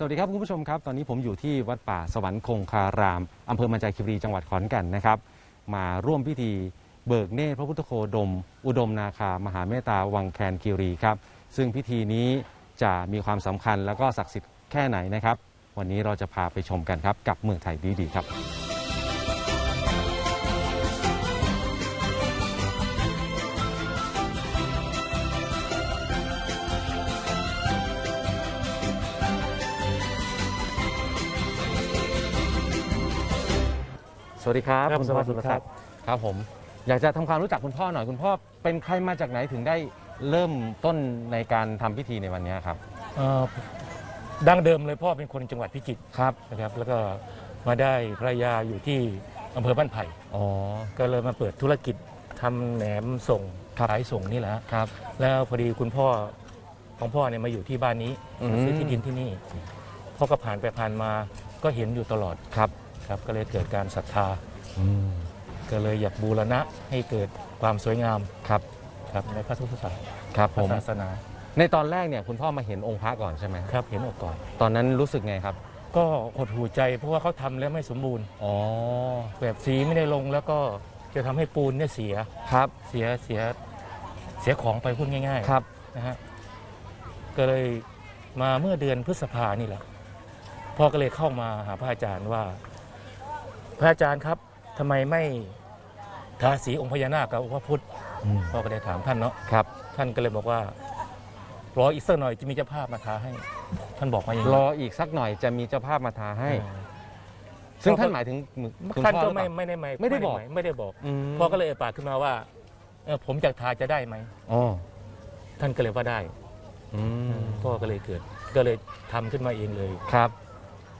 สวัสดีครับคุณผู้ชมครับ ตอนนี้ผมอยู่ที่วัดป่าสวรรคงคารามอำเภอมันจาคีรีจังหวัดขอนแก่นนะครับ มาร่วมพิธีเบิกเนตรพระพุทธโคดม อุดมนาคามหาเมตตาวังแคนคีรีครับ ซึ่งพิธีนี้จะมีความสำคัญแล้วก็ศักดิ์สิทธิ์แค่ไหนนะครับ วันนี้เราจะพาไปชมกันครับ กับเมืองไทยดีๆครับ วัสดีครับครับคุณพ่อสวัสดีครับครับผมอยากจะทำความรู้จักคุณพ่อหน่อยคุณพ่อเป็นใครมาจากไหนถึงได้เริ่มต้นในการทำพิธีในวันนี้ครับเอ่อดั้งเดิมเลยพ่อเป็นคนจังหวัดพิจิตรครับนะครับ แล้วก็มาได้ภรรยาอยู่ที่อำเภอบ้านไผ่อ๋อก็เลยมาเปิดธุรกิจทำแหนมส่งครับขายส่งนี่แหละฮะครับ แล้วพอดีคุณพ่อของพ่อเนี่ยมาอยู่ที่บ้านนี้อืมมาซื้อที่ดินที่นี่พ่อก็ผ่านไปผ่านมาก็เห็นอยู่ตลอดครับ ครับก็เลยเกิดการศรัทธา อืมก็เลยอยากบูรณะให้เกิดความสวยงามครับครับในพระพุทธศาสนาครับผม ศาสนาในตอนแรกเนี่ยคุณพ่อมาเห็นองค์พระก่อนใช่ไหมครับเห็นออกก่อน ตอนนั้นรู้สึกไงครับ ก็หดหูใจเพราะว่าเขาทำแล้วไม่สมบูรณ์ อ๋อ แบบสีไม่ได้ลงแล้วก็จะทำให้ปูนเนี่ยเสียครับ เสียเสียเสียของไปพูดง่ายครับ ๆนะฮะก็เลยมาเมื่อเดือนพฤษภานี่แหละพ่อก็เลยเข้ามาหาพระอาจารย์ว่า พระอาจารย์ครับทำไมไม่ทาสีองค์พญานาคกับองค์พระพุทธอืมพ่อก็ได้ถามท่านเนาะครับ ท่านก็เลยบอกว่ารออีกสักหน่อยจะมีเจ้าภาพมาทาให้ ท่านบอกมาอย่างรนี้ออีกสักหน่อยจะมีเจ้าภาพมาทาให้อ่าซึ่งพ่อก็ท่านหมายถึงคุณท่านพ่อก็หรือเปไม่ล่า ไม่ได้ไม่ไม่ได้บอก ไม่ได้บอกอืมพ่อก็เลยเอ่ยปากขึ้นมาว่าเออผมอยากทาจะได้ไหมอ๋อท่านก็เลยว่าได้อืมพ่อก็เลยเกิด ก็เลยทำขึ้นมาเองเลย ครับ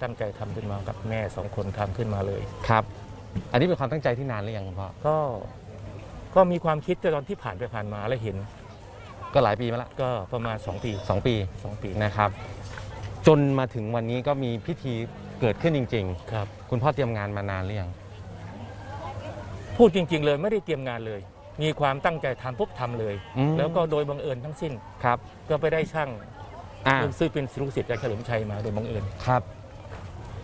ตั้งใจทำขึ้นมากับแม่สองคนทำขึ้นมาเลยครับ อันนี้เป็นความตั้งใจที่นานหรือยังคุณพ่อก็ก็มีความคิดแต่ตอนที่ผ่านไปผ่านมาแล้วเห็น ก็หลายปีมาละก็ประมาณ 2 ปีสองปี 2 ปีนะครับ จนมาถึงวันนี้ก็มีพิธีเกิดขึ้นจริงครับๆคุณพ่อเตรียมงานมานานหรือยังพูดจริง ๆ เลยไม่ได้เตรียมงานเลย มีความตั้งใจทำปุ๊บทำเลย อืม แล้วก็โดยบังเอิญทั้งสิ้น ครับก็ไปได้ช่างอ่าซึ่งเป็นลูกศิษย์อาจารย์เฉลิมชัยมาโดยบังเอิญ ครับ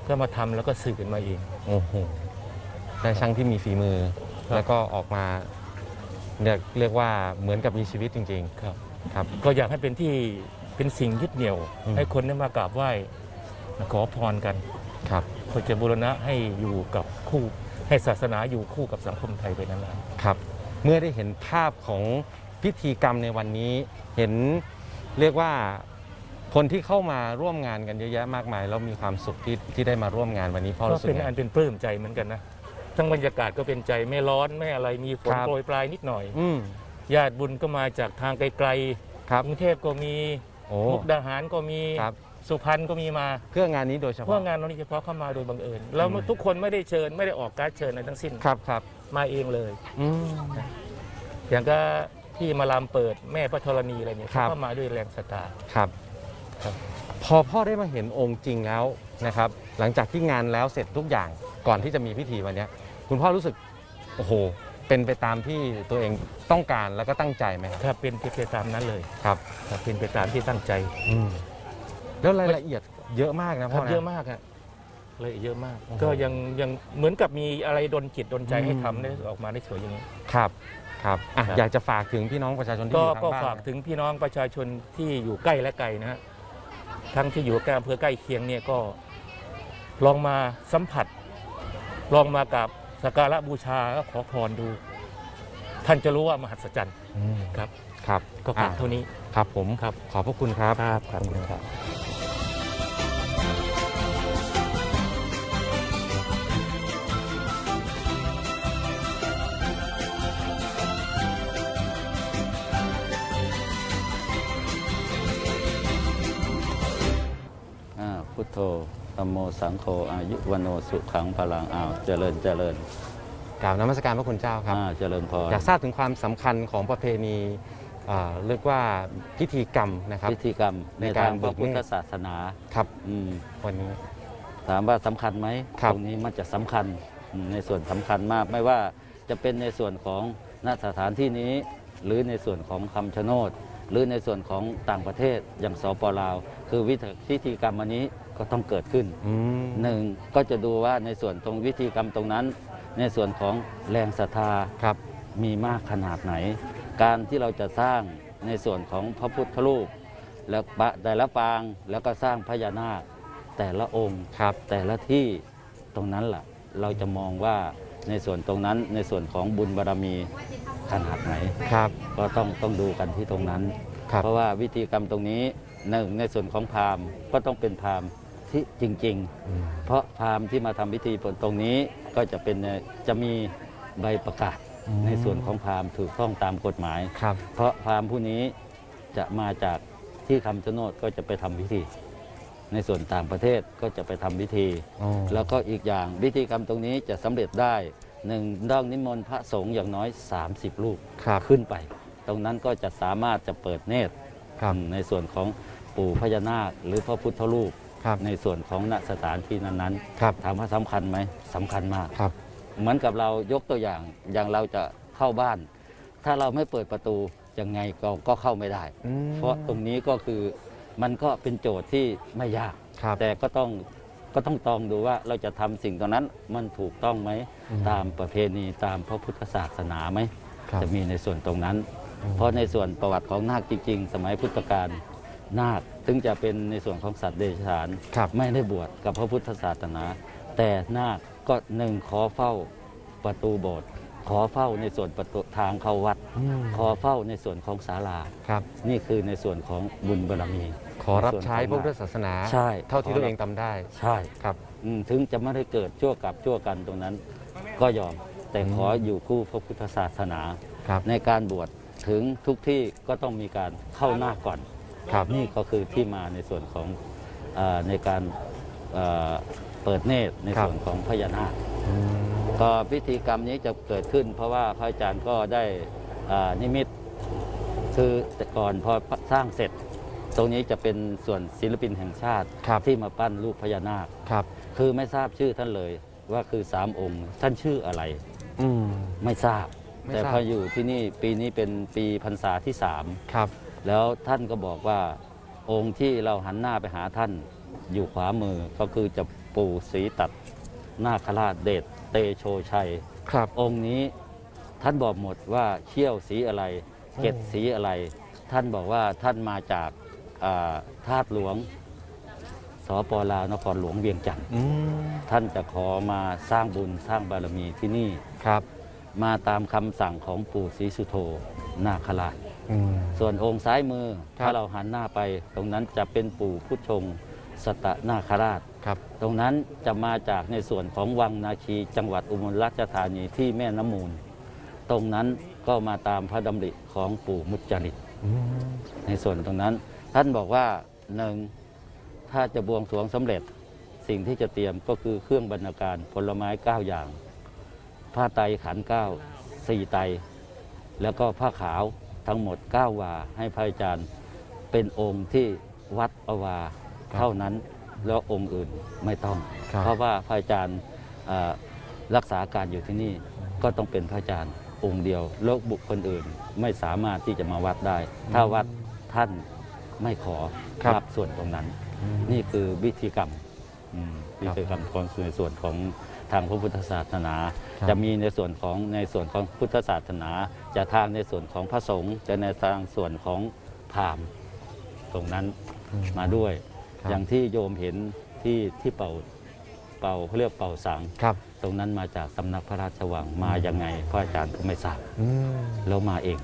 ก็มาทำแล้วก็สื่อกันมาเอง โอ้โหได้ช่างที่มีฝีมือ ครับ แล้วก็ออกมาเรียกเรียกว่าเหมือนกับมีชีวิตจริง ครับ ๆ ครับ ก็อยากให้เป็นที่เป็นสิ่งยึดเหนี่ยว อืม ให้คนได้มากราบไหว้มาขอพรกันครับเพื่อจะบูรณะให้อยู่กับคู่ ให้ศาสนาอยู่คู่กับสังคมไทยไปนานครับ เมื่อได้เห็นภาพของพิธีกรรมในวันนี้ เห็นเรียกว่า คนที่เข้ามาร่วมงานกันเยอะแยะมากมายแล้วมีความสุขที่ที่ได้มาร่วมงานวันนี้พ่อๆก็รู้สึกเป็นไง อันเป็นปลื้มใจเหมือนกันนะทั้งบรรยากาศก็เป็นใจไม่ร้อนไม่อะไรมีฝนครับ โปรยปลายนิดหน่อย อืมญาติบุญก็มาจากทางไกลครับ ๆกรุงเทพก็มีโอ้มุกดาหารก็มีครับ สุพรรณก็มีมาเพื่องานนี้โดยเฉเพราะพาะงานเรานี้เฉพาะเข้ามาโดยบังเอิญแล้วอืม ทุกคนไม่ได้เชิญไม่ได้ออกการดเชิญอะไรทั้งสิ้นครับครับมาเองเลย อืม อย่างก็ที่มาลามเปิดแม่พระธรณีอะไรเนี่ยครับ เขาก็มาด้วยแรงศรัทธา ครับครับ พอพ่อได้มาเห็นองค์จริงแล้วนะครับ หลังจากที่งานแล้วเสร็จทุกอย่างก่อนที่จะมีพิธีวันเนี้ยคุณพ่อรู้สึกโอ้โหเป็นไปตามที่ตัวเองต้องการแล้วก็ตั้งใจไหมครับครับเป็นไปตามนั้นเลยครับครับเป็นไปตามที่ตั้งใจอืมแล้วรายละเอียดเยอะมากนะคพ่รัอบนะเยอะมากอะเลยเยอะมาก โอ้โหก็ยังยังเหมือนกับมีอะไรดนจิตดนใจอืมให้ทำได้ออกมาได้สวยอย่างนี้ ครับครับอะครับ อยากจะฝากถึงพี่น้องประชาชนที่ก็อยู่ทางก็บ้านฝากถึงพี่น้องประชาชนที่อยู่ใกล้และไกลนะฮะ ทั้งที่อยู่ใกล้อำเภอใกล้เคียงเนี่ยก็ลองมาสัมผัส ลองมากับสักการะบูชาก็ขอพรดู ท่านจะรู้ว่ามหัศจรรย์อืมครับ ครับก็ฝากอะเท่านี้ ครับผมครับขอบพระคุณครับ ครับครับครับ โธธรรมโมสังโฆอายุวโนสุขังพลังอ้าวเจริญเจริญกราบนมัสการพระคุณเจ้าครับ อ่าเจริญพรอยากทราบถึงความสำคัญของประเพณีอ่าเรียกว่าพิธีกรรมนะครับ พิธีกรรมในในการทางพระพุทธเบิกเนตรศาสนาครับอืมวันนี้ ถามว่าสำคัญไหมครับ ตรงนี้มันจะสำคัญอืมในส่วนสำคัญมาก ไม่ว่าจะเป็นในส่วนของณสถานที่นี้ หรือในส่วนของคำชะโนด หรือในส่วนของต่างประเทศอย่างสปลาว คือวิธีพิธีกรรมอันนี้ ก็ต้องเกิดขึ้นอืมหนึ่งก็จะดูว่าในส่วนตรงวิธีกรรมตรงนั้น ในส่วนของแรงศรัทธาครับมีมากขนาดไหน การที่เราจะสร้างในส่วนของพระพุทธรูป แล้วปะแต่ละปางแล้วก็สร้างพญานาค แต่ละองค์ ครับ แต่ละที่ตรงนั้นล่ะ เราจะมองว่าในส่วนตรงนั้นในส่วนของบุญบารรมีขนาดไหน ครับ ก็ต้องต้องดูกันที่ตรงนั้น ครับ เพราะว่าวิธีกรรมตรงนี้หนึ่งในส่วนของพราหมณ์ก็ต้องเป็นพราหมณ์ ที่จริงๆอืมเพราะพราหมณ์ที่มาทำพิธีตรงนี้ก็จะเป็นจะมีใบประกาศอืมในส่วนของพราหมณ์ถูกต้องตามกฎหมายครับเพราะพราหมณ์ผู้นี้จะมาจากที่คำชะโนดก็จะไปทำพิธี ในส่วนต่างประเทศก็จะไปทำพิธีอ๋อแล้วก็อีกอย่างพิธีกรรมตรงนี้จะสำเร็จได้หนึ่งต้องนิมนต์พระสงฆ์อย่างน้อย 30 รูปครับขึ้นไป ตรงนั้นก็จะสามารถจะเปิดเนตรครับในส่วนของปู่พญานาคหรือพระพุทธรูป ครับในส่วนของณสถานที่นั้นครับๆถามว่าสำคัญไหมสำคัญมาก ครับ เหมือนกับเรายกตัวอย่างอย่างเราจะเข้าบ้าน ถ้าเราไม่เปิดประตูยังไงก็ก็เข้าไม่ได้ อืมเพราะตรงนี้ก็คือมันก็เป็นโจทย์ที่ไม่ยาก ครับแต่ก็ต้องก็ต้องตองดูว่าเราจะทำสิ่งตรงนั้นมันถูกต้องไหมอืมตามประเพณีตามพระพุทธศาสนาไหมครับจะมีในส่วนตรงนั้นอืมเพราะในส่วนประวัติของนาคจริง ๆ สมัยพุทธกาล นาคถึงจะเป็นในส่วนของสัตว์เดรัจฉานครับ ไม่ได้บวชกับพระพุทธศาสนา แต่นาคก็หนึ่งขอเฝ้าประตูโบสถ์ขอเฝ้าในส่วนประตูทางเข้าวัด อืมขอเฝ้าในส่วนของศาลา ครับ นี่คือในส่วนของบุญบารมี ขอรับใช้พระพุทธศาสนา ใช่ เท่าที่ตัวเองทำได้ใช่ครับ อืมถึงจะไม่ได้เกิดชั่วกับชั่วกันตรงนั้น ก็ยอมแต่ขออยู่คู่พระพุทธศาสนา ครับ ในการบวชถึงทุกที่ก็ต้องมีการเข้าหน้าก่อน ครับนี่ก็คือที่มาในส่วนของเออในการเอ่อเปิดเนตรในครับ ส่วนของพญานาคอืม ก็พิธีกรรมนี้จะเกิดขึ้น เพราะว่าพระอาจารย์ก็ได้อ่านิมิตคือแต่ก่อนพอสร้างเสร็จ ตรงนี้จะเป็นส่วนศิลปินแห่งชาติครับ ที่มาปั้นรูปพญานาค ครับคือไม่ทราบชื่อท่านเลยว่าคือสามองค์ ท่านชื่ออะไร อืม ไม่ทราบ ไม่แต่ทราบ พออยู่ที่นี่ปีนี้เป็นปีพรรษาที่สาม ครับ แล้วท่านก็บอกว่าองค์ที่เราหันหน้าไปหาท่านอยู่ขวามือก็คือจะปู่ศรีตัดนาคราชเดชเตโชชัย ครับ องค์นี้ท่านบอกหมดว่าเขี้ยวสีอะไร เกตสีอะไร ท่านบอกว่าท่านมาจากอ่าธาตุหลวงสปลาวนครหลวงเวียงจันทร์อืมท่านจะขอมาสร้างบุญสร้างบารมีที่นี่ ครับ มาตามคำสั่งของปู่ศรีสุโธนาคราช อืม ส่วนองค์ซ้ายมือ ครับ ถ้าเราหันหน้าไป ตรงนั้นจะเป็นปู่พุทธชงสตนาคราช ครับตรงนั้นจะมาจากในส่วนของวังนาคีจังหวัดอุบลราชธานีที่แม่น้ำมูล ตรงนั้นก็มาตามพระดำริของปู่มุจจริต อืมในส่วนตรงนั้น ท่านบอกว่าหนึ่งถ้าจะบวงสรวงสำเร็จสิ่งที่จะเตรียมก็คือเครื่องบรรณาการผลไม้เก้าอย่าง ผ้าไตรขันเก้าสี่ไตรแล้วก็ผ้าขาว ทั้งหมดเก้าวา ให้พระอาจารย์เป็นองค์ที่วัดอวาเท่านั้นแล้วองค์อื่นไม่ต้อง ครับ เพราะว่าพระอาจารย์เอ่อรักษาการอยู่ที่นี่ก็ต้องเป็นพระอาจารย์องค์เดียว แล้วบุคคลอื่นไม่สามารถที่จะมาวัดได้ ถ้าวัดท่านไม่ขอครับ รับส่วนตรงนั้น อืม นี่คือวิธีกรรมอืมครับวิธีกรรมของในส่วนของ ทางพระพุทธศาสนา ครับ จะมีในส่วนของในส่วนของพุทธศาสนา จะทางในส่วนของพระสงฆ์จะในทางส่วนของพราหมณ์ตรงนั้นอืม มาด้วย ครับ อย่างที่โยมเห็นที่ที่เป่าเป่าเขาเรียกเป่าสัง ครับตรงนั้นมาจากสำนักพระราชวังมายังไงพระอาจารย์ก็ไม่ทราบ อืมแล้วมาเอง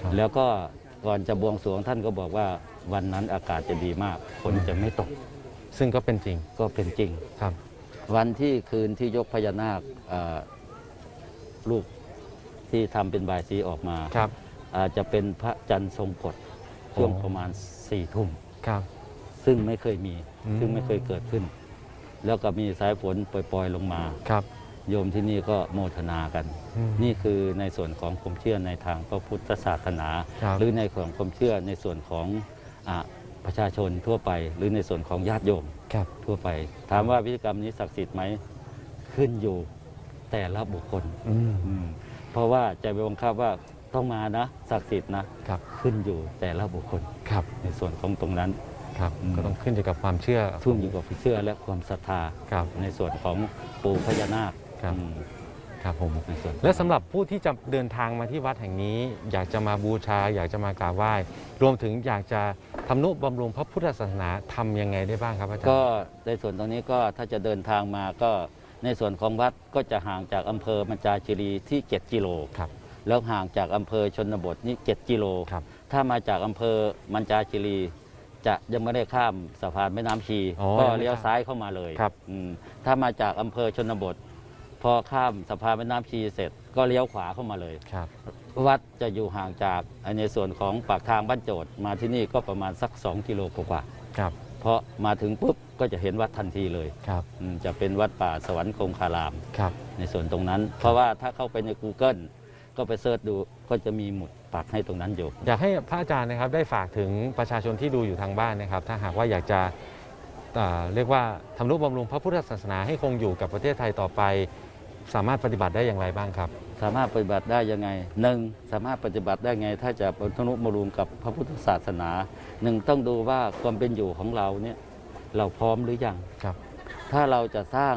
ครับ แล้วก็ก่อนจะบวงสรวงท่านก็บอกว่าวันนั้นอากาศจะดีมากฝนจะไม่ตกซึ่งก็เป็นจริงก็เป็นจริง ครับ วันที่คืนที่ยกพญานาคเอ่อลูกที่ทำเป็นบายสีออกมาครับอาจจะเป็นพระจันทร์ทรงกฎช่วงอ๋อประมาณสี่ทุ่มครับซึ่งไม่เคยมีอืมซึ่งไม่เคยเกิดขึ้น แล้วก็มีสายฝนปล่อยๆลงมาครับ โยมที่นี่ก็โมทนากันอืมนี่คือในส่วนของความเชื่อในทางพระพุทธศาสนาครับหรือในของความเชื่อในส่วนของอะ ประชาชนทั่วไป หรือในส่วนของญาติโยมครับ ทั่วไป ถามว่าพิธีกรรมนี้ศักดิ์สิทธิ์ไหมขึ้นอยู่แต่ละบุคคลอืม อืมเพราะว่าจะไปบังคับว่าต้องมานะศักดิ์สิทธิ์นะครับ ขึ้นอยู่แต่ละบุคคลครับในส่วนของตรงนั้น ครับ อืม ก็ต้องขึ้นอยู่กับความเชื่อทุ่งอยู่กับเชื่อและความศรัทธา ครับ ในส่วนของปู่พญานาคครับ อืม ครับผมในส่วนและสำหรับผู้ที่จะเดินทางมาที่วัดแห่งนี้ อยากจะมาบูชา อยากจะมากราบไหว้ รวมถึงอยากจะทำนุบำรุงพระพุทธศาสนาทำยังไงได้บ้างครับอาจารย์ก็ในส่วนตรงนี้ก็ถ้าจะเดินทางมาก็ในส่วนของวัดก็จะห่างจากอำเภอมัญจาคีรีที่ 7 กิโลครับ แล้วห่างจากอำเภอชนบทนี่7กิโลครับถ้ามาจากอำเภอมัญจาคีรี จะยังไม่ได้ข้ามสะพานแม่น้ำชี อ๋อก็ยังไม่เลี้ยวข้ามซ้ายเข้ามาเลยครับ อืมถ้ามาจากอำเภอชนบท พอข้ามสะพานแม่น้ำชีเสร็จก็เลี้ยวขวาเข้ามาเลย ครับ วัดจะอยู่ห่างจากในส่วนของปากทางบ้านโจทย์มาที่นี่ก็ประมาณสัก 2 กิโลกว่าครับ ๆเพราะมาถึงปุ๊บก็จะเห็นวัดทันทีเลยครับ อืมจะเป็นวัดป่าสวรรคงคาราม ครับ ในส่วนตรงนั้น เพราะว่าถ้าเข้าไปใน Google ก็ไปเสิร์ชดูก็จะมีหมุดปักให้ตรงนั้นอยู่ อยากให้พระอาจารย์นะครับได้ฝากถึงประชาชนที่ดูอยู่ทางบ้านนะครับ ถ้าหากว่าอยากจะอ่าเรียกว่าทำนุบำรุงพระพุทธศาสนาให้คงอยู่กับประเทศไทยต่อไป สามารถปฏิบัติได้อย่างไรบ้างครับ สามารถปฏิบัติได้ยังไงหนึ่งสามารถปฏิบัติได้ไง ถ้าจะบรรทุมรุงกับพระพุทธศาสนาหนึ่งต้องดูว่าความเป็นอยู่ของเราเนี่ยเราพร้อมหรือยังครับ ถ้าเราจะสร้าง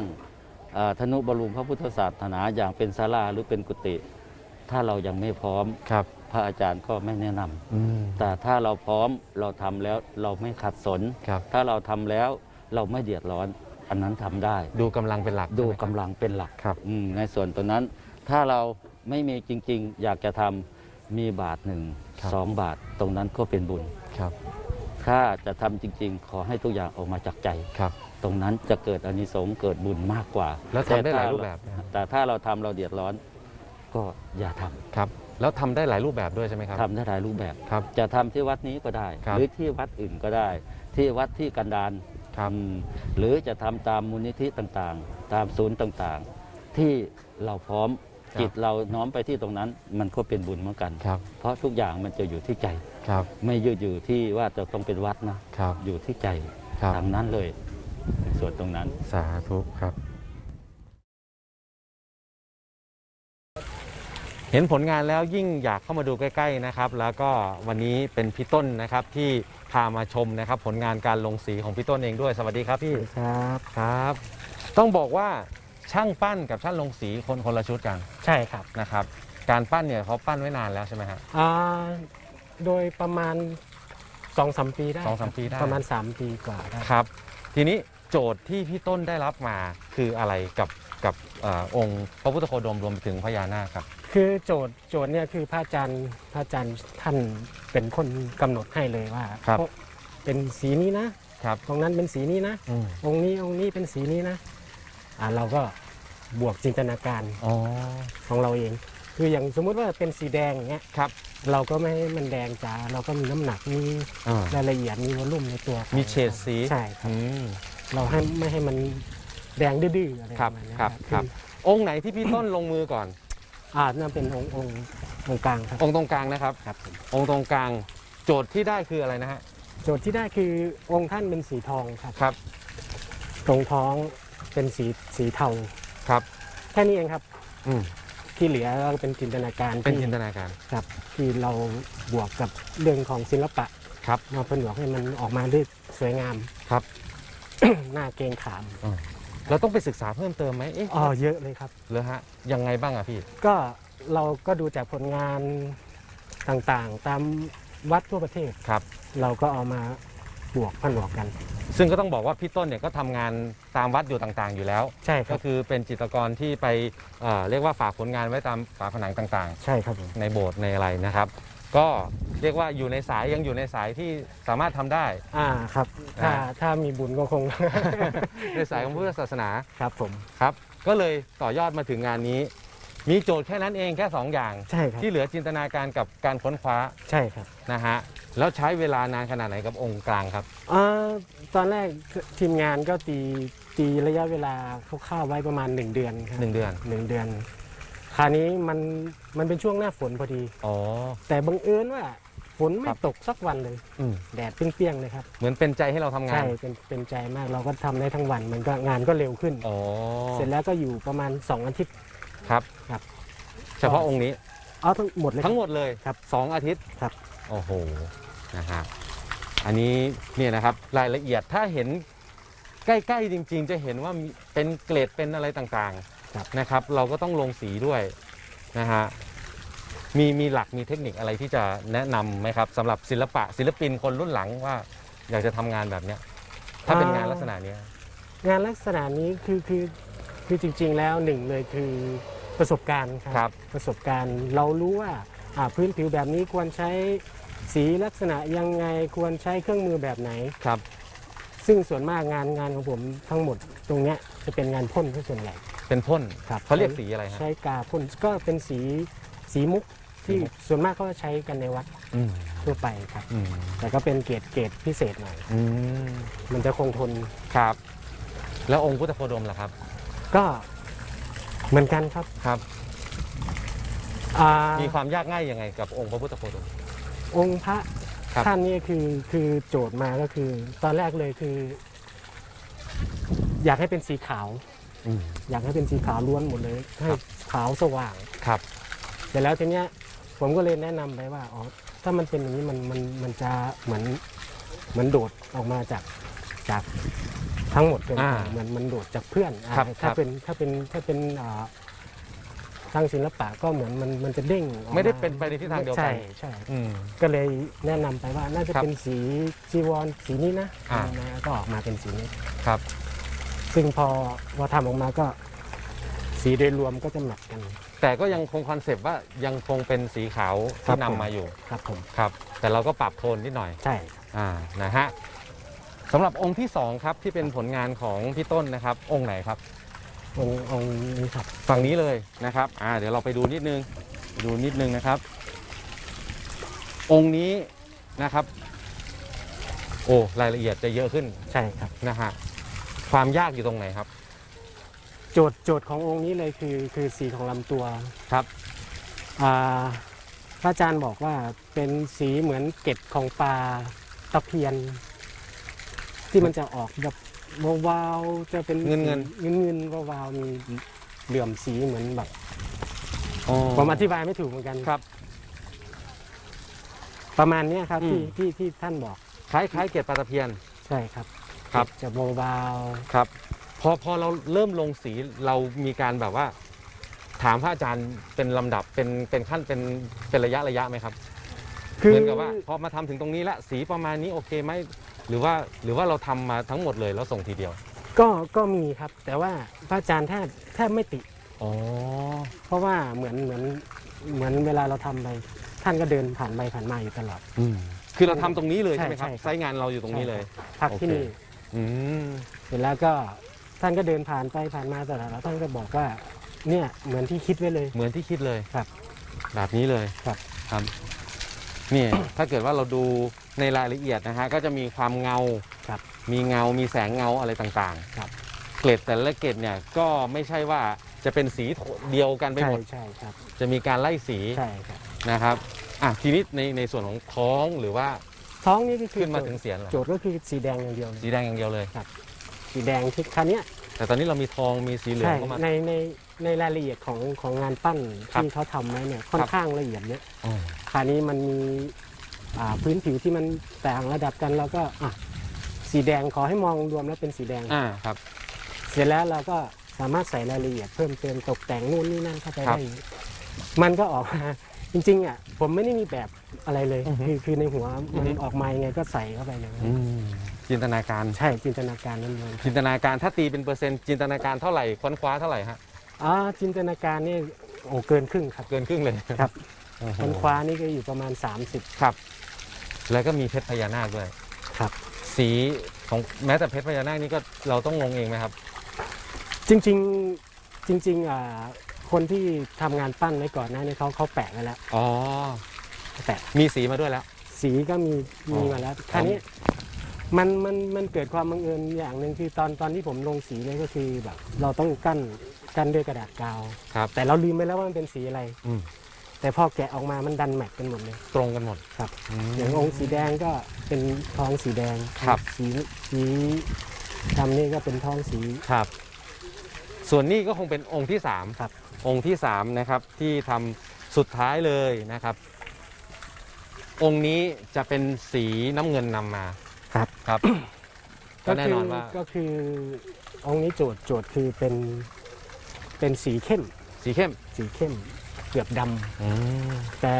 เอ่อธนุบำรุงพระพุทธศาสนาอย่างเป็นศาลาหรือเป็นกุฏิถ้าเรายังไม่พร้อมครับ พระอาจารย์ก็ไม่แนะนำอืมแต่ถ้าเราพร้อมเราทำแล้วเราไม่ขัดสนครับถ้าเราทำแล้วเราไม่เดือดร้อน อันนั้นทำได้ ดูกำลังเป็นหลักดูใช่ไหมกำลังเป็นหลักครับอืมในส่วนตรงนั้น ถ้าเราไม่มีจริง ๆ อยากจะทำมีบาทหนึ่งครับสองบาทตรงนั้นก็เป็นบุญครับ ถ้าจะทำจริง ๆ ขอให้ทุกอย่างออกมาจากใจครับ ตรงนั้นจะเกิดอานิสงส์เกิดบุญมากกว่า แล้วทำได้หลายต่ถ้รูปแบบนะครับแต่ถ้าเราทำเราเดือดร้อน ก็อย่าทำครับแล้วทำได้หลายรูปแบบด้วยใช่ไหมครับทำได้หลายรูปแบบครับ จะทำที่วัดนี้ก็ได้ครับหรือที่วัดอื่นก็ได้ ที่วัดที่กันดาร ครับอืมหรือจะทำตามมูลนิธิต่างๆ ตามศูนย์ต่างๆ ที่เราพร้อมครับจิตเราน้อมไปที่ตรงนั้น มันก็เป็นบุญเหมือนกัน ครับ เพราะทุกอย่างมันจะอยู่ที่ใจ ครับ ไม่ยืดอยู่ที่ว่าจะต้องเป็นวัดนะครับ อยู่ที่ใจครับ ทางนั้นเลยส่วนตรงนั้น สาธุครับ ห็นผลงานแล้วยิ่งอยากเข้ามาดูใกล้ๆนะครับ แล้วก็วันนี้เป็นพี่ต้นนะครับที่พามาชมนะครับ ผลงานการลงสีของพี่ต้นเองด้วย สวัสดีครับพี่ครับครับ ต้องบอกว่าช่างปั้นกับช่างลงสีคนคนละชุดกันใช่ครับนะครับ การปั้นเนี่ยเขาปั้นไว้นานแล้วใช่ไหมฮะอ่าโดยประมาณ2อสมปีได้สองสามปีได้ประมาณ 3 ปีกว่าได้ครับ ทีนี้โจทย์ที่พี่ต้นได้รับมาคืออะไรกับ กับเออองค์พระพุทธโคดมรวมไปถึงพญานาคครับ คือโจทย์โจทย์เนี่ยคือพระอาจารย์พระอาจารย์ท่านเป็นคนกำหนดให้เลยว่าครับเป็นสีนี้นะครับตรงนั้นเป็นสีนี้นะอืมองค์นี้องค์นี้เป็นสีนี้นะอ่าเราก็บวกจินตนาการอ๋อของเราเอง คืออย่างสมมุติว่าเป็นสีแดงอย่างเงี้ยครับ เราก็ไม่ให้มันแดงจ๋าเราก็มีน้ำหนักมีอ่ารายละเอียดมีวอลลุ่มในตัว มีเฉดสีใช่ครับอืมเราให้ไม่ให้มัน แดงดื้อๆอะไรครับประมาณนี้ครับครับ องค์ไหนที่พี่ต้นลงมือก่อน อ่านั่นเป็นองค์องค์องค์กลางครับองค์ตรงกลางนะครับ ครับผมองค์ตรงกลางโจทย์ที่ได้คืออะไรนะฮะโจทย์ที่ได้คือองค์ท่านเป็นสีทองครับครับตรงท้องเป็นสีสีเทาครับแค่นี้เองครับ อืมที่เหลือก็เป็นจินตนาการเป็นที่จินตนาการครับที่เราบวกกับเรื่องของศิลปะครับมาผนวกให้มันออกมาได้สวยงาม ครับ หน้าเกรงขาม เราต้องไปศึกษาเพิ่มเติมไหมเอ๊ะอ๋อเยอะเลยครับ เหรอฮะยังไงบ้างอะพี่ ก็เราก็ดูจากผลงานต่างๆ ตามวัดทั่วประเทศ ครับ เราก็เอามาบวกผนวกกัน ซึ่งก็ต้องบอกว่าพี่ต้นเนี่ยก็ทำงานตามวัดอยู่ต่างๆ อยู่แล้ว ใช่คก็รับคือเป็นจิตรกรที่ไปเอ่อเรียกว่าฝากผลงานไว้ตามฝาผนังต่างใช่ครับผม ๆ ในโบสถ์ในอะไรนะครับ ก็เรียกว่าอยู่ในสายยังอยู่ในสายที่สามารถทำได้ อ่าครับ ถ้าอ่า ถ้ามีบุญก็คง ในสายของพุทธศาสนาครับผม ครับ ก็เลยต่อยอดมาถึงงานนี้ มีโจทย์แค่นั้นเองแค่2อย่าง ใช่ครับ ที่เหลือจินตนาการกับการค้นคว้าใช่ครับนะฮะแล้วใช้เวลานานขนาดไหนกับองค์กลางครับอ่าตอนแรกทีมงานก็ตีตีระยะเวลาคร่าวๆไว้ประมาณ 1 เดือนครับหนึ่งเดือน หนึ่งเดือน คราวนี้มันมันเป็นช่วงหน้าฝนพอดี อ๋อ แต่บังเอิญว่าฝนไม่ครับ ตกสักวันเลย อืมแดดเปรี้ยงๆเลยครับ เหมือนเป็นใจให้เราทำงาใช่น เป็นเป็นใจมากเราก็ทำได้ทั้งวัน มันก็งานก็เร็วขึ้น อ๋อ เสร็จแล้วก็อยู่ประมาณ 2 อาทิตย์ ครับ ครับ เฉพาะองค์นี้ เอาทั้งหมดเลย ทั้งหมดเลยครับสองอาทิตย์ครับ โอ้โห นะฮะ อันนี้เนี่ยนะครับรายละเอียดถ้าเห็นใกล้ ๆ จริง ๆ จะเห็นว่ามีเป็นเกรดเป็นอะไรต่าง ครับๆนะครับ เราก็ต้องลงสีด้วยนะฮะมีมีหลักมีเทคนิคอะไรที่จะแนะนำไหมครับสำหรับศิลปะศิลปินคนรุ่นหลังว่าอยากจะทำงานแบบเนี้ยถ้าเป็นงานลักษณะเนี้ย งานลักษณะนี้คือคือคือจริงๆแล้วหนึ่งเลยคือประสบการณ์คครัรับ ประสบการณ์เรารู้ว่าอ่าพื้นผิวแบบนี้ควรใช้สีลักษณะยังไงควรใช้เครื่องมือแบบไหน ครับซึ่งส่วนมากงานงานของผมทั้งหมดตรงเนี้ยจะเป็นงานพ่นที่ส่วนใหญ่ เป็นพ่นครับเขาเรียกสีอะไรฮะ ใช้กาพ่นก็เป็นสีสีมุกที่สีมุก ส่วนมากเขาจะใช้กันในวัดอืมทั่วไปครับ อืมแต่ก็เป็นเกรดเกรดพิเศษหน่อย อืมมันจะคงทนครับ แล้วองค์พุทธโคดมล่ะครับก็เหมือนกันครับครับ อ่ามีความยากง่ายยังไงกับองค์พระพุทธโคดม องค์พระครับ ท่านนี่คือคือโจทย์มาก็คือ ตอนแรกเลยคือ อยากให้เป็นสีขาว อืม อยากให้เป็นสีขาวล้วนหมดเลยให้ครับขาวสว่าง ครับแต่แล้วทีเนี้ยผมก็เลยแนะนำไปว่าอ๋อถ้ามันเป็นอย่างนี้มันมันมันจะเหมือนเหมือนโดดออกมาจากจากทั้งหมดเกินอ่าไปเหมือนมันโดดจากเพื่อนอ่าครับถ้าครับ เป็นถ้าเป็นถ้าเป็นอ่าทางศิลปะก็เหมือนมันมันจะเด้งออกไม่ได้าเป็นไปในทิศทางเดียวกันใช่ใช่ อืม ก็เลยแนะนำไปว่าน่าจะครับเป็นสีจีวรสีนี้นะอ่านะก็ออกมาเป็นสีนี้ ครับ ซึ่งพอพอทำออกมาก็สีโดยรวมก็จะแมทกัน แต่ก็ยังคงคอนเซปต์ว่ายังคงเป็นสีขาวครัที่บนำผม มาอยู่ครับผมครับ แต่เราก็ปรับโทนนิดหน่อย ใช่อ่า นะฮะสำหรับองค์ที่สองครับที่เป็นผลงานของพี่ต้นนะครับ องค์ไหนครับ องค์องค์นี้ครับ ฝั่งนี้เลยนะครับ อ่า เดี๋ยวเราไปดูนิดนึงไปดูนิดนึงนะครับ องค์นี้นะครับ โอ้ รายละเอียดจะเยอะขึ้นใช่ครับ นะฮะ ความยากอยู่ตรงไหนครับ โจทย์โจทย์ขององค์นี้เลยคือคือสีของลำตัวครับอ่าพระอาจารย์บอกว่าเป็นสีเหมือนเกล็ดของปลาตะเพียน ที่มันจะออกแบบวาวๆจะเป็นเงินเงิน เงินเงินวาวๆมีเหลื่อมสีเหมือนแบบอ๋อผมอธิบายไม่ถูกเหมือนกันครับ ประมาณเนี้ยครับอืมที่ที่ที่ท่านบอกคล้ายคล้ายๆเกล็ดปลาตะเพียน ใช่ครับ ครับ จะวาวครับพอพอเราเริ่มลงสีเรามีการแบบว่า ถามพระอาจารย์เป็นลำดับเป็นเป็นขั้นเป็นเป็นระยะระยะไหมครับ ๆเหมือนกับว่า พอมาทำถึงตรงนี้ละสีประมาณนี้โอเคไหมหรือว่าหรือว่าเราทำมาทั้งหมดเลยแล้วส่งทีเดียวก็ก็มีครับ แต่ว่าพระอาจารย์แทบแทบไม่ติ อ๋อเพราะว่าเหมือนเหมือนเหมือนเวลาเราทำไปท่านก็เดินผ่านไปผ่านมาอยู่ตลอด คือเราทำตรงนี้เลยใช่ไหมครับใช่ใช่ครับ ไซต์งานเราอยู่ตรงนี้เลย พักโอเคที่นี่ อืมเสร็จแล้วก็ท่านก็เดินผ่านไปผ่านมาตลอดแล้วท่านก็บอกว่า เนี่ยเหมือนที่คิดไว้เลย เหมือนที่คิดเลยครับ แบบนี้เลยครับ ครับนี่ ถ้าเกิดว่าเราดูในรายละเอียดนะฮะก็จะมีความเงาครับมีเงา มีแสงเงาอะไรต่างครับๆเกล็ดแต่ละเกล็ดเนี่ยก็ไม่ใช่ว่าจะเป็นสีเดียวกันไปใช่หมดใช่ครับ จะมีการไล่สีใช่ครับนะครับอะทีนี้ในในส่วนของท้องหรือว่า ท้องนี่ก็คือขึ้นมาถึงเสียนเหรอโจทย์ก็คือสีแดงอย่างเดียวเลยสีแดงอย่างเดียวเลย สีแดงที่คันเนี้ยแต่ตอนนี้เรามีทองมีสีเหลืองใช่เข้ามา ในในในรายละเอียดของของงานปั้นครับที่เขาทำไว้เนี่ยค่อครันบ ข้างละเอียดเยอะอ๋อคราวนี้มันมีอ่าพื้นผิวที่มันต่างระดับกันเราก็อะสีแดงขอให้มองรวมแล้วเป็นสีแดง อ่าครับ เสร็จแล้วเราก็สามารถใส่รายละเอียดเพิ่มเติมตกแต่งนู่นนี่นั่นเข้าไปครับ ได้อีกมันก็ออกมา จริงๆอะผมไม่ได้มีแบบอะไรเลย อือฮึ คือคือในหัวอืมัอนฮึออกมายังไงก็ใส่เข้าไปอย่างนั้นอืมจินตนาการ ใช่จินตนาการนั่นเองจินตนาการถ้าตีเป็นเปอร์เซ็นต์จินตนาการเท่าไหร่ค้นคว้าเท่าไหร่ฮะอ่าจินตนาการนี่โอ้เกินครึ่งครับ เกินครึ่งเลยครับ โอ้โหค้นคว้านี่ก็อยู่ประมาณ 30 ครับ แล้วก็มีเพชรพญานาคด้วยครับ สีของแม้แต่เพชรพญานาคนี่ก็เราต้องลงเองไหมครับ จริงๆจริงๆอ่า คนที่ทำงานปั้นไว้ก่อนหน้านี้เขาเขาแปะไว้แล้วอ๋อ แปะ มีสีมาด้วยแล้ว สีก็มีอ๋อมีมาแล้วคราวนี้มันมันมันเกิดความบังเอิญอย่างหนึ่งคือตอนตอนที่ผมลงสีเนี่ยก็คือแบบ เราต้องกั้นกั้นด้วยกระดาษกาว ครับ แต่เราลืมไปแล้วว่ามันเป็นสีอะไร อืมแต่พอแกะออกมามันดันแมทกันหมดเลยตรงกันหมด ครับมอย่างองค์สีแดงก็เป็นท้องสีแดงครับ สีสีดำนี่ก็เป็นท้องสีครับ ส่วนนี้ก็คงเป็นองค์ที่สามครับองค์ที่สามนะครับที่ทำสุดท้ายเลยนะครับ องค์นี้จะเป็นสีน้ำเงินนำมาครับครับก็แน่นอนว่าก็คือองค์นี้โจทย์โจทย์คือเป็นเป็นสีเข้ม สีเข้มสีเข้มเกือบดำแต่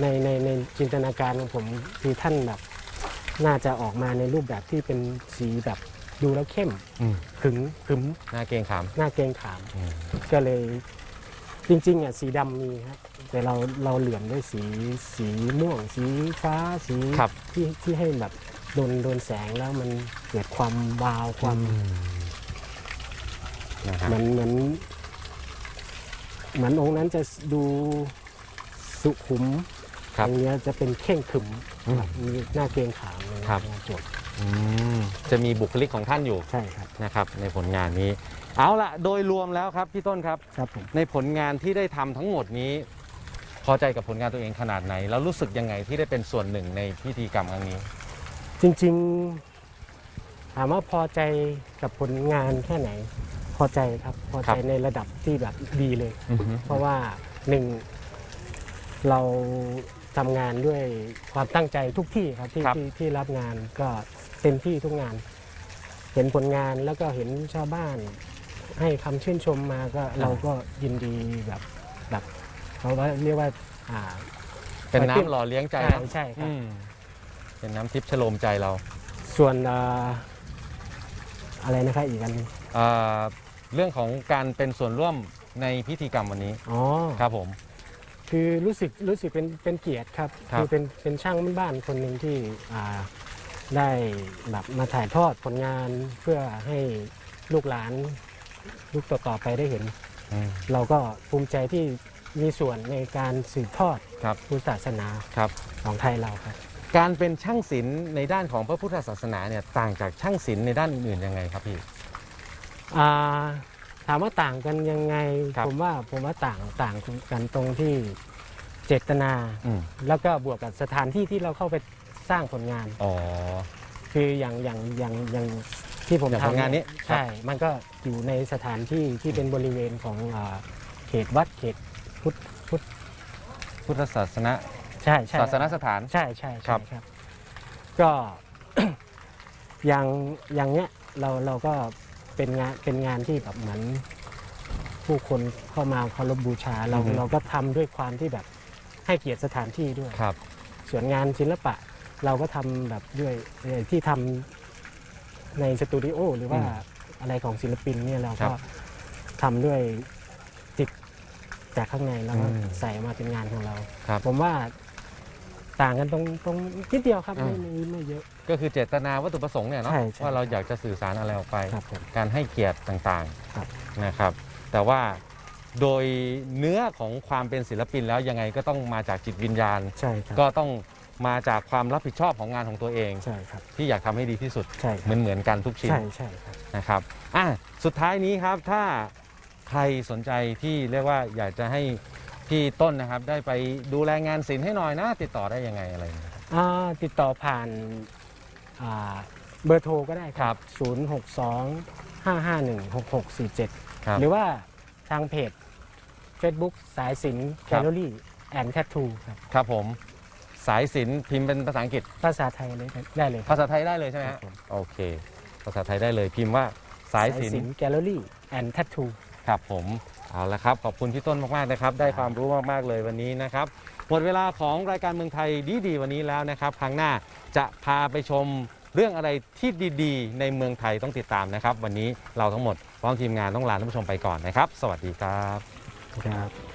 ในในในจินตนาการของผมคือท่านแบบน่าจะออกมาในรูปแบบที่เป็นสีแบบ ดูแล้วเข้มอืมขึงขึมหน้าเกรงขาม หน้าเกรงขามก็เลยจริงๆอะสีดำมีครับแต่เราเราเหลื่อมด้วยสีสีม่วง สีฟ้าสีครับ ที่ที่ให้แบบโดนโดนแสงแล้วมันเกิดความวาวความนะฮะเหมือนเหมือนเหมือนองค์นั้นจะดูสุขุมครับองค์เนี้ยจะเป็นเข่งขรึมอืมมีหน้าเกรงขามในครับงานโจทย์ อืมจะมีบุคลิกของท่านอยู่ใช่ครับนะครับในผลงานนี้ เอาละโดยรวมแล้วครับพี่ต้นครับ ครับผมในผลงานที่ได้ทำทั้งหมดนี้ พอใจกับผลงานตัวเองขนาดไหน แล้วรู้สึกยังไงที่ได้เป็นส่วนหนึ่งในพิธีกรรมครั้งนี้ จริงๆถามว่าพอใจกับผลงานแค่ไหน พอใจครับพอครัใจบในระดับที่แบบดีเลยอือฮึเพราะว่าหนึ่งเราทำงานด้วยความตั้งใจทุกที่ครับที่ครับ ที่ที่รับงานก็ เต็มที่ทุกงาน เห็นผลงานแล้วก็เห็นชาวบ้าน ให้คำชื่นชมมาก็เราก็ยินดีแบบแบบเขาว่าเรียกว่าอ่า เป็นมาขึ้นน้ำหล่อเลี้ยงใจใช่เนอะใช่ครัอืบมเป็นน้ำทิพย์ชโลมใจเราส่วนอ่าอะไรนะครับอีกอันหนึงเอ่อเรื่องของการเป็นส่วนร่วมในพิธีกรรมวันนี้อ๋อ ครับผม คือรู้สึกรู้สึกเป็นเป็นเกียรติครับครับอเป็นเป็นช่างบ้านๆคนหนึ่งที่อ่า ได้แบบมาถ่ายทอดผลงานเพื่อให้ลูกหลานลูกต่อๆไปได้เห็น อืมเราก็ภูมิใจที่มีส่วนในการสืบทอดครับพุทธศาสนาครับ ของไทยเราครับ การเป็นช่างศิลป์ในด้านของพระพุทธศาสนาเนี่ยต่างจากช่างศิลป์ในด้านอื่นๆยังไงครับพี่ อ่าถามว่าต่างกันยังไง ครับ ผมว่าผมว่าต่างต่างกันตรงที่เจตนา อืมแล้วก็บวกกับสถานที่ที่เราเข้าไป สร้างผลงาน อ๋อ คืออย่างอย่างอย่างอย่างที่ผมอย่างทำผลงานนี้ใช่ มันก็อยู่ในสถานที่ที่เป็นบริเวณของอ่าเขตวัดเขตพุทธพุทธพุทธศาสนาใช่ใช่ศาสนสถาน ใช่ใช่ครัใช่บ ครับ ก็ อย่างอย่างเนี้ยเราเราก็เป็นงานเป็นงานที่แบบเหมือนผู้คนเข้ามาเคารพบูชา เราเราก็ทำด้วยความที่แบบให้เกียรติสถานที่ด้วย ครับ ส่วนงานศิลปะ เราก็ทำแบบด้วยเอ่อที่ทำในสตูดิโอหรือว่าอืมอะไรของศิลปินเนี่ยเราครัก็บทำด้วยจิตจากข้างในแล้วก็อืม ใส่มาเป็นงานของเรา ครับ ผมว่าต่างกันตรงตรงนิดเดียวครับอืไม่มไม่ไม่เยอะ ก็คือเจตนาวัตถุประสงค์เนี่ยเนาะใช่ใช่ ว่าเราอยากจะสื่อสารอะไรออกไป ครับผม การให้เกียรติต่างครับ ๆนะครับ แต่ว่าโดยเนื้อของความเป็นศิลปินแล้วยังไงก็ต้องมาจากจิตวิญญาณ ใช่ครับ ก็ต้อง มาจากความรับผิดชอบของงานของตัวเอง ใช่ครับ ที่อยากทำให้ดีที่สุดใช่คเหรัมืบอนเหมือนๆกันทุกชิ้นใช่ใช่ครับ นะครับอะสุดท้ายนี้ครับถ้าใครสนใจที่เรียกว่าอยากจะให้พี่ต้นนะครับ ได้ไปดูแลงานศิลป์ให้หน่อยนะติดต่อได้ยังไงอะไรอย่างเงี้ยครับอ่าติดต่อผ่านอ่าเบอร์โทรก็ได้คครัรับ062 551 6647ครับ หรือว่าทางเพจ Facebook สายสินคแกรับลเลอรี่แอนด์แททูครับ ครับผม สายศิลป์พิมพ์เป็นภาษาอังกฤษ ภาษาไทยเลยได้เลยครับภาษาไทยได้เลยใช่ไหมครัฮะบผม โอเค ภาษาไทยได้เลยพิมพ์ว่าสายศิลป์แกลเลอรี่แอนด์แททู ครับผมเอาละครับ ขอบคุณพี่ต้นมากๆนะครับ ได้ความรู้มากๆเลยวันนี้นะครับ หมดเวลาของรายการเมืองไทยดีๆวันนี้แล้วนะครับ ครั้งหน้าจะพาไปชมเรื่องอะไรที่ดีๆ ในเมืองไทยต้องติดตามนะครับ วันนี้เราทั้งหมดพร้อมทีมงานต้องลาท่านผู้ชมไปก่อนนะครับ สวัสดีครับ ครับ